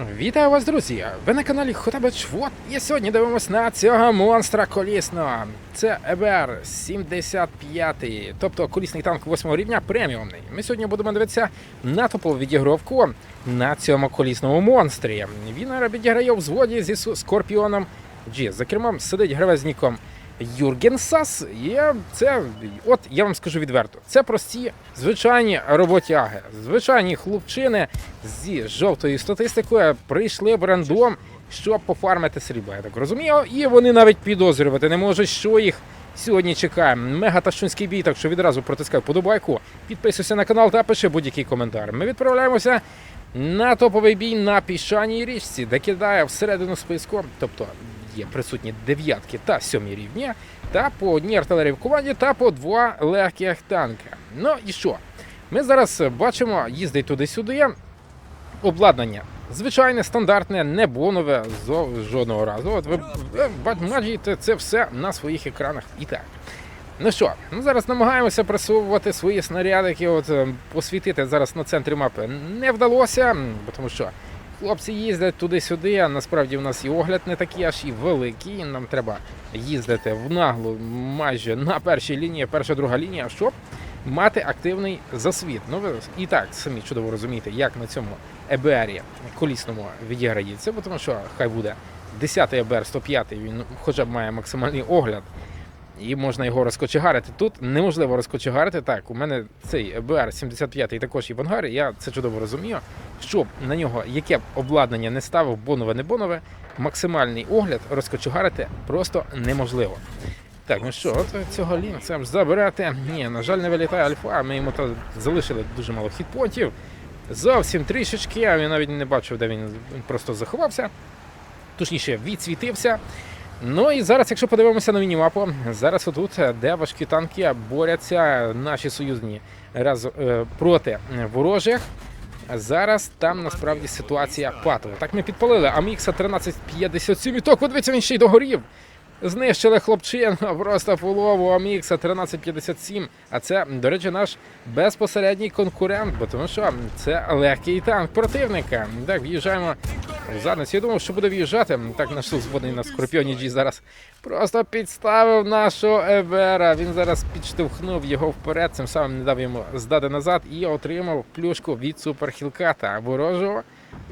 Вітаю вас, друзі! Ви на каналі Хотабич Вот. І сьогодні дивимось на цього монстра колісного. Це ЕБР 75, тобто колісний танк 8 рівня преміумний. Ми сьогодні будемо дивитися на топову відігровку на цьому колісному монстрі. Він відіграє у взводі зі Скорпіоном G. За кермом сидить гравець з ніком Юрген Сас. І це, от я вам скажу відверто, це прості звичайні роботяги, звичайні хлопчини зі жовтою статистикою прийшли в рандом, щоб пофармити срібло. Я так розумію, і вони навіть підозрювати не можуть, що їх. Сьогодні чекає мега ташунський бій, так що відразу протискай подобайку, підписуйся на канал та пиши будь-який коментар. Ми відправляємося на топовий бій на піщаній річці, де кидає всередину списку, тобто є присутні дев'ятки та сьомі рівні, та по одній артилерії в команді, та по два легких танка. Ну і що? Ми зараз бачимо, їздить туди-сюди. Обладнання звичайне, стандартне, не бонове жодного разу. От ви, бачите це все на своїх екранах і так. Ну що, ну зараз намагаємося просовувати свої снарядики, от посвітити зараз на центрі мапи не вдалося, тому що хлопці їздять туди-сюди, а насправді у нас і огляд не такий аж і великий. Нам треба їздити в наглу майже на першій лінії, перша друга лінія, щоб мати активний засвіт. Ну ви і так самі чудово розумієте, як на цьому ЕБРі колісному відіграється, бо тому що хай буде 10-й ЕБР 105, він хоча б має максимальний огляд. І можна його розкочегарити. Тут неможливо розкочегарити. Так, у мене цей ЕБР 75 також є в ангарі. Я це чудово розумію. Щоб на нього яке б обладнання не ставив, бонове, не бонове, максимальний огляд розкочегарити просто неможливо. Так, ну що, от цього лінкса ж забирати. Ні, на жаль, не вилітає альфа. Ми йому то залишили дуже мало хітпонтів. Зовсім трішечки, а він навіть не бачив, де він просто заховався. Точніше, відсвітився. Ну і зараз, якщо подивимося на мінімапу, зараз отут, де важкі танки борються наші союзні раз е, проти ворожих. Зараз там насправді ситуація патова. Так ми підпалили Амікса 1357 і то, подивіться, він ще й догорів. Знищили хлопчин просто полову Амікса 1357. А це, до речі, наш безпосередній конкурент, бо тому що це легкий танк противника. Так, в'їжджаємо задницю. Я думав, що буде в'їжджати. Так, наш зводний на Скорпіоні G зараз просто підставив нашого Евера. Він зараз підштовхнув його вперед, цим самим не дав йому здати назад і отримав плюшку від суперхілката ворожого.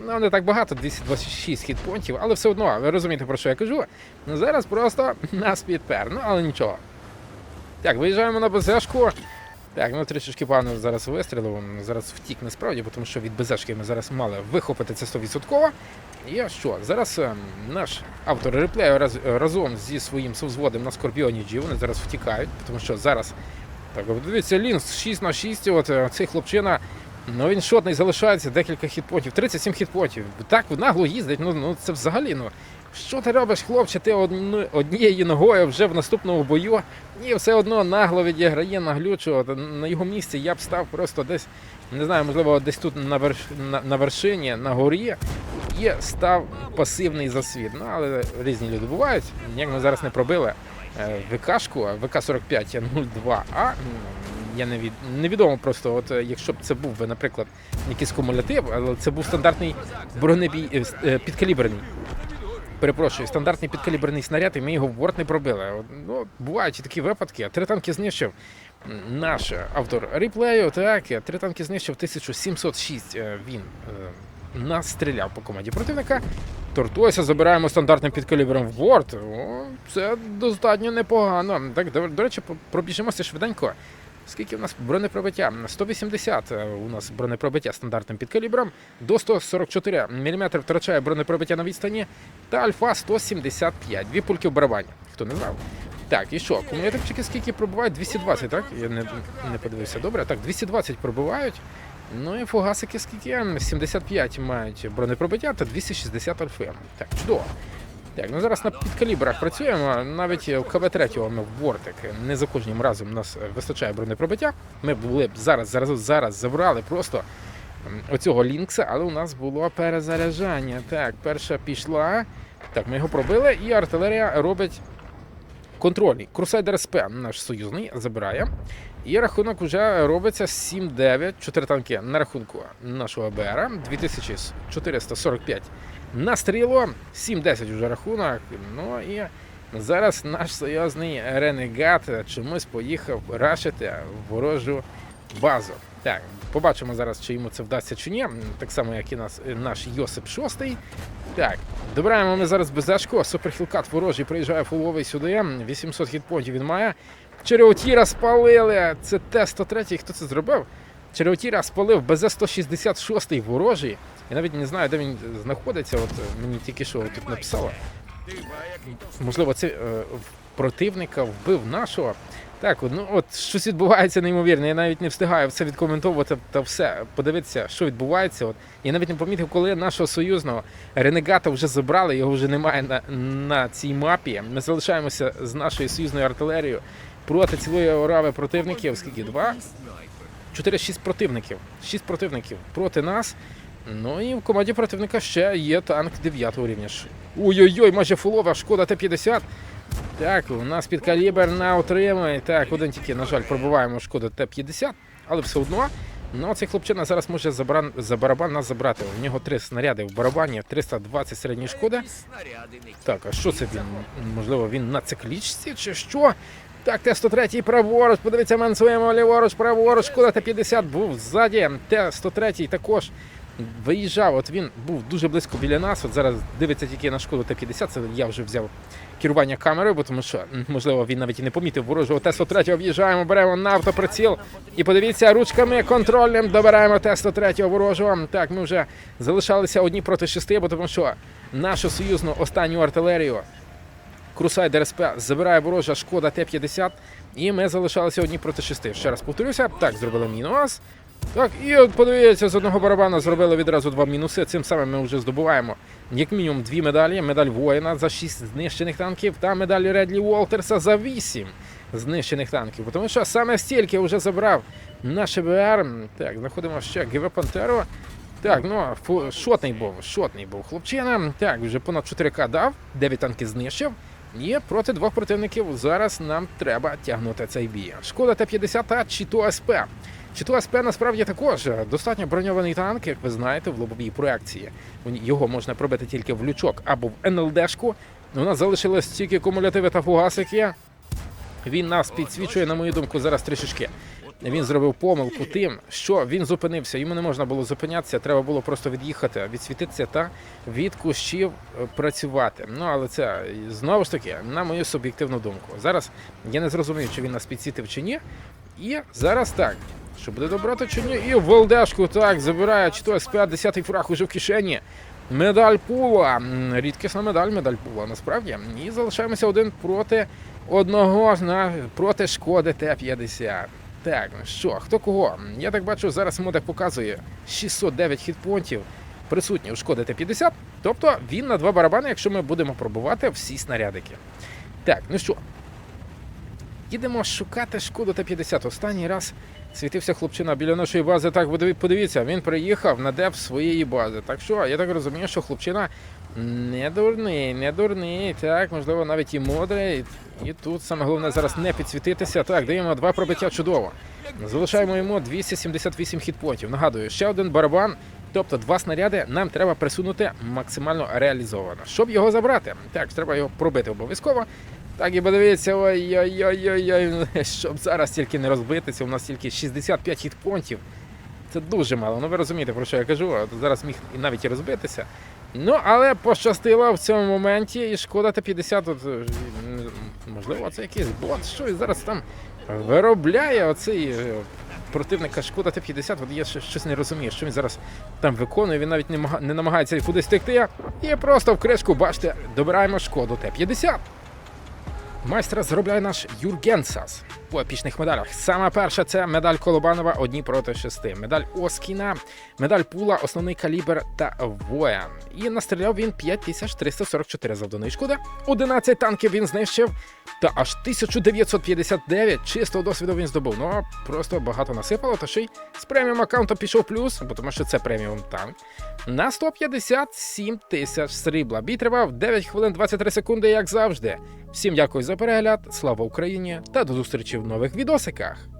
Ну, не так багато, 226 хітпонтів, але все одно, ви розумієте, про що я кажу. Ну, зараз просто нас підпер. Ну, але нічого. Так, виїжджаємо на БЗшку. Так, ну трішечки погано зараз вистрілив. Зараз втік насправді, тому що від безешки ми зараз мали вихопити це 100%. І що? Зараз ем, наш автор реплею раз, разом зі своїм совзводом на Скорпіоні G, вони зараз втікають, тому що зараз. Так, дивіться, Лінс 6 на 6, от е, цей хлопчина. Ну він шотний залишається декілька хітпотів, 37 хітпотів. Так нагло їздить, ну, ну це взагалі. ну Що ти робиш, хлопче? Ти одну- однією ногою вже в наступному бою і все одно нагло відіграє наглючу. От На його місці я б став просто десь, не знаю, можливо, десь тут на, верш... на, на вершині, на горі, і став пасивний засвіт. Ну, але різні люди бувають. Як ми зараз не пробили е, ВКшку, ВК-45 02А. Я не від... невідомо просто, от е, якщо б це був, наприклад, якийсь кумулятив, але це був стандартний бронебій е, е, підкаліберний. Перепрошую, стандартний підкаліберний снаряд, і ми його в борт не пробили. Ну, бувають і такі випадки. Три танки знищив наш автор реплею. Так, три танки знищив 1706. е, Він е, нас стріляв по команді противника. Тортуйся, забираємо стандартним підкалібром в борт. О, це достатньо непогано. Так, до, до речі, пробіжимося швиденько. Скільки в нас бронепробиття? 180 е, у нас бронепробиття стандартним підкалібром. До 144 мм втрачає бронепробиття на відстані. Та альфа 175. Дві пульки в барабані. Хто не знав. Так, і що? Кумулятивчики скільки пробувають? 220, так? Я не, не подивився. Добре, так, 220 пробувають. Ну і фугасики скільки? 75 мають бронепробиття та 260 альфи. Так, чудово. Так, ну зараз на підкалібрах працюємо. Навіть в КВ-3 ми в бортик не за кожним разом у нас вистачає бронепробиття. Ми були б зараз, зараз, зараз забрали просто оцього лінкса, але у нас було перезаряджання. Так, перша пішла. Так, ми його пробили, і артилерія робить контрольний. Крусайдер СП наш союзний забирає. І рахунок вже робиться 7-9. 4 танки на рахунку нашого БР. 2445 на стріло. 7-10 вже рахунок. Ну і зараз наш союзний ренегат чомусь поїхав рашити ворожу базу. Так, побачимо зараз, чи йому це вдасться чи ні. Так само, як і нас, наш Йосип Шостий. Так, добираємо ми зараз безешку. Суперхілкат ворожий приїжджає фуловий сюди. 800 хітпонтів він має. Череотіра спалили. Це Т-103. Хто це зробив? Череотіра спалив БЗ-166 ворожий. Я навіть не знаю, де він знаходиться. От е, мені тільки що тут написало. Можливо, це е, противника вбив нашого. Так, ну от щось відбувається неймовірне. Я навіть не встигаю все відкоментовувати та все подивитися, що відбувається. От я навіть не помітив, коли нашого союзного ренегата вже забрали, його вже немає на, на цій мапі. Ми залишаємося з нашою союзною артилерією проти цілої орави противників. Скільки? Два? 4-6 противників. 6 противників проти нас. Ну і в команді противника ще є танк 9 рівня. Ой-ой-ой, майже фулова, шкода Т-50. Так, у нас під калібр на отримує. Так, один тільки, на жаль, пробуваємо шкоду Т-50, але все одно. Ну, цей хлопчина зараз може за, за барабан нас забрати. У нього три снаряди в барабані, 320 середньої шкоди. Так, а що це він? Можливо, він на циклічці чи що? Так, Т-103 праворуч, подивіться мен своєму ліворуч, праворуч, шкода Т-50 був ззаді. Т-103 також виїжджав. От він був дуже близько біля нас. От зараз дивиться тільки на шкоду Т-50. Це я вже взяв керування камерою, бо тому що, можливо, він навіть і не помітив ворожого Т-103. В'їжджаємо, беремо на автоприціл. І подивіться, ручками контрольним добираємо Т-103 ворожого. Так, ми вже залишалися одні проти шести, бо тому що нашу союзну останню артилерію Крусайдер СП забирає ворожа шкода Т-50. І ми залишалися одні проти шести. Ще раз повторюся. Так, зробили мінус. Так, і от подивіться, з одного барабана зробили відразу два мінуси. Цим самим ми вже здобуваємо як мінімум дві медалі: медаль воїна за шість знищених танків та медаль Редлі Уолтерса за вісім знищених танків. Тому що саме стільки вже забрав наш БР. Так, знаходимо ще ГВ Пантеро. Так, ну шотний був, шотний був хлопчина. Так, вже понад 4К дав, 9 танків знищив. І проти двох противників зараз нам треба тягнути цей бій. Шкода Т-50 та Чіто СП. Чіто СП насправді також е, достатньо броньований танк, як ви знаєте, в лобовій проекції. Його можна пробити тільки в лючок або в НЛДшку. У нас залишилось тільки кумулятиви та фугасики. Він нас підсвічує, на мою думку, зараз трішечки. Він зробив помилку тим, що він зупинився. Йому не можна було зупинятися, треба було просто від'їхати, відсвітитися та від кущів е, працювати. Ну але це е, знову ж таки, на мою суб'єктивну думку. Зараз я не зрозумів, чи він нас підсвітив чи ні. І зараз так. Що буде добрати чи ні? І в ЛДшку так забирає чи то СП, 10-й фраг уже в кишені. Медаль пула. Рідкісна медаль, медаль пула, насправді. І залишаємося один проти одного на проти шкоди Т-50. Так, ну що, хто кого? Я так бачу, зараз модек показує 609 хітпонтів присутні у шкоди Т-50. Тобто він на два барабани, якщо ми будемо пробувати всі снарядики. Так, ну що, їдемо шукати шкоду Т-50. Останній раз світився хлопчина біля нашої бази. Так, подиві- подивіться, він приїхав на деп своєї бази. Так що, я так розумію, що хлопчина не дурний, не дурний. Так, можливо, навіть і мудрий. І тут саме головне зараз не підсвітитися. Так, даємо два пробиття чудово. Залишаємо йому 278 хітпонтів. Нагадую, ще один барабан. Тобто два снаряди нам треба присунути максимально реалізовано. Щоб його забрати, так, треба його пробити обов'язково. Так, і подивіться, ой-ой-ой-ой, щоб зараз тільки не розбитися, у нас тільки 65 хітпонтів. Це дуже мало. Ну ви розумієте, про що я кажу. Зараз міг навіть і розбитися. Ну, але пощастило в цьому моменті, і шкода Т-50, от, е, можливо, це якийсь бот, що і зараз там виробляє оцей е, противника шкода Т-50. От я щось не розумію, що він зараз там виконує, він навіть не намагається кудись текти. І просто в кришку, бачите, добираємо шкоду Т-50. Majstra zrobił nasz Jurgensas. По епічних медалях. Сама перша це медаль Колобанова одні проти шести. Медаль Оскіна, медаль Пула, основний калібр та воян. І настріляв він 5344 завданої шкоди. 11 танків він знищив. Та аж 1959 чистого досвіду він здобув. Ну просто багато насипало. Та ще й з преміум аккаунту пішов плюс, бо тому що це преміум танк. На 157 тисяч срібла. Бій тривав 9 хвилин 23 секунди, як завжди. Всім дякую за перегляд, слава Україні та до зустрічі в нових відосиках.